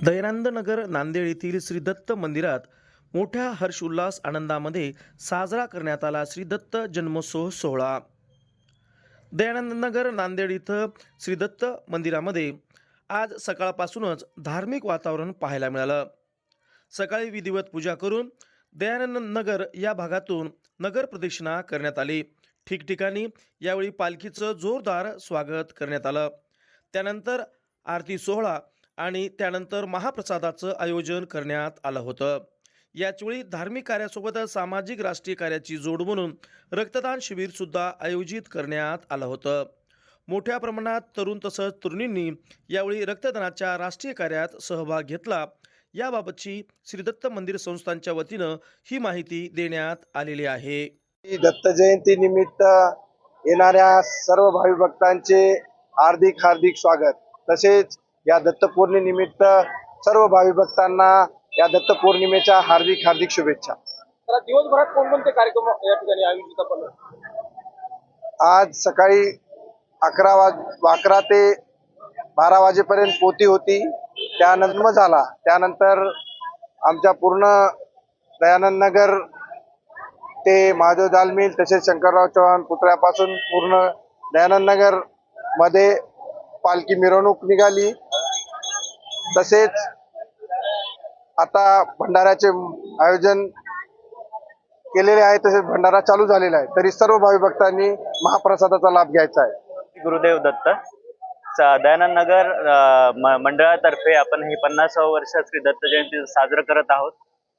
दयानंदनगर नांदेड येथील श्री दत्त मंदिरात मोठ्या हर्षोल्लास आनंदामध्ये साजरा करण्यात आला श्री दत्त जन्मोत्सव सोहळा. दयानंदनगर नांदेड इथं श्री दत्त मंदिरामध्ये आज सकाळपासूनच धार्मिक वातावरण पाहायला मिळालं. सकाळी विधिवत पूजा करून दयानंद नगर या भागातून नगर प्रदक्षिणा करण्यात आली. ठिकठिकाणी यावेळी पालखीचं जोरदार स्वागत करण्यात आलं. त्यानंतर आरती सोहळा आणि त्यानंतर महाप्रसादाचं आयोजन करण्यात आलं होतं. याचवेळी धार्मिक कार्यासोबतच सामाजिक राष्ट्रीय कार्याची जोड म्हणून रक्तदान शिबिरसुद्धा आयोजित करण्यात आलं होतं. मोठ्या प्रमाणात तरुण तसंच तरुणींनी यावेळी रक्तदानाच्या राष्ट्रीय कार्यात सहभाग घेतला. याबाबतची श्री दत्त मंदिर संस्थांच्या वतीनं ही माहिती देण्यात आलेली आहे. दत्त जयंती निमित्त येणाऱ्या सर्व भावी भक्तांचे हार्दिक हार्दिक स्वागत. तसेच या दत्त पौर्णिमेनिमित्त सर्व भावी भक्तांना या दत्त पौर्णिमेच्या हार्दिक हार्दिक शुभेच्छा. दिवसभरात कोणकोणते कार्यक्रम या ठिकाणी आयोजित आज सकाळी अकरा वाज अकरा ते बारा वाजेपर्यंत पोती होती. त्यानंतर मग झाला. त्यानंतर आमच्या पूर्ण दयानंद नगर ते महादेव दालमिल तसेच शंकरराव चव्हाण पुतळ्यापासून पूर्ण दयानंद नगरमध्ये पालखी मिरवणूक निघाली. तसेच आता भंडाऱ्याचे आयोजन केलेले आहे तसेच भंडारा चालू झालेला आहे. तरी सर्व भावी भक्तांनी महाप्रसादाचा लाभ घ्यायचा आहे. गुरुदेव दत्त दयानंद नगर मंडळातर्फे आपण हे पन्नासावं वर्ष श्री दत्त जयंती साजरं करत आहोत.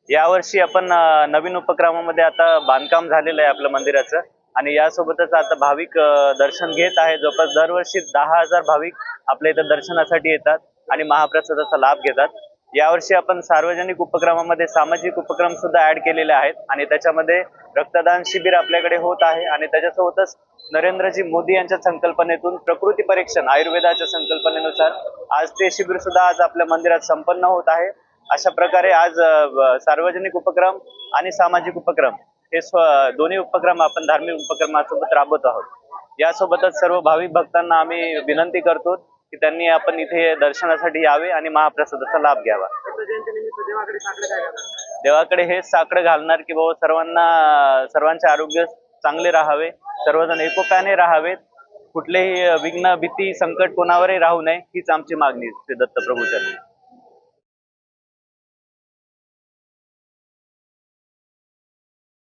यावर्षी आपण नवीन उपक्रमामध्ये आता बांधकाम झालेलं आहे आपलं मंदिराचं. आणि यासोबतच आता भाविक दर्शन घेत आहे जवळपास दरवर्षी दहा हजार भाविक आपल्या इथं दर्शनासाठी येतात आणि महाप्रसादाचा लाभ घेतात. यावर्षी आपण सार्वजनिक उपक्रमामध्ये सामाजिक उपक्रम सुद्धा ऍड केलेले आहेत आणि त्याच्यामध्ये रक्तदान शिबिर आपल्याकडे होत आहे आणि त्याच्यासोबतच नरेंद्रजी मोदी यांच्या संकल्पनेतून प्रकृती परीक्षण आयुर्वेदाच्या संकल्पनेनुसार आज ते शिबिर सुद्धा आज आपल्या मंदिरात संपन्न होत आहे. अशा प्रकारे आज सार्वजनिक उपक्रम आणि सामाजिक उपक्रम हे स्व दोन्ही उपक्रम आपण धार्मिक उपक्रमासोबत राबवत आहोत. यासोबतच सर्व भाविक भक्तांना आम्ही विनंती करतो की त्यांनी आपण इथे दर्शनासाठी यावे आणि महाप्रसादाचा लाभ घ्यावा. देवाकडे हेच साकडं घालणार की बाबा सर्वांना सर्वांचे आरोग्य चांगले राहावे सर्वजण एकोप्याने राहावेत कुठलेही विघ्न भीती संकट कोणावरही राहू नये हीच आमची मागणी श्री दत्त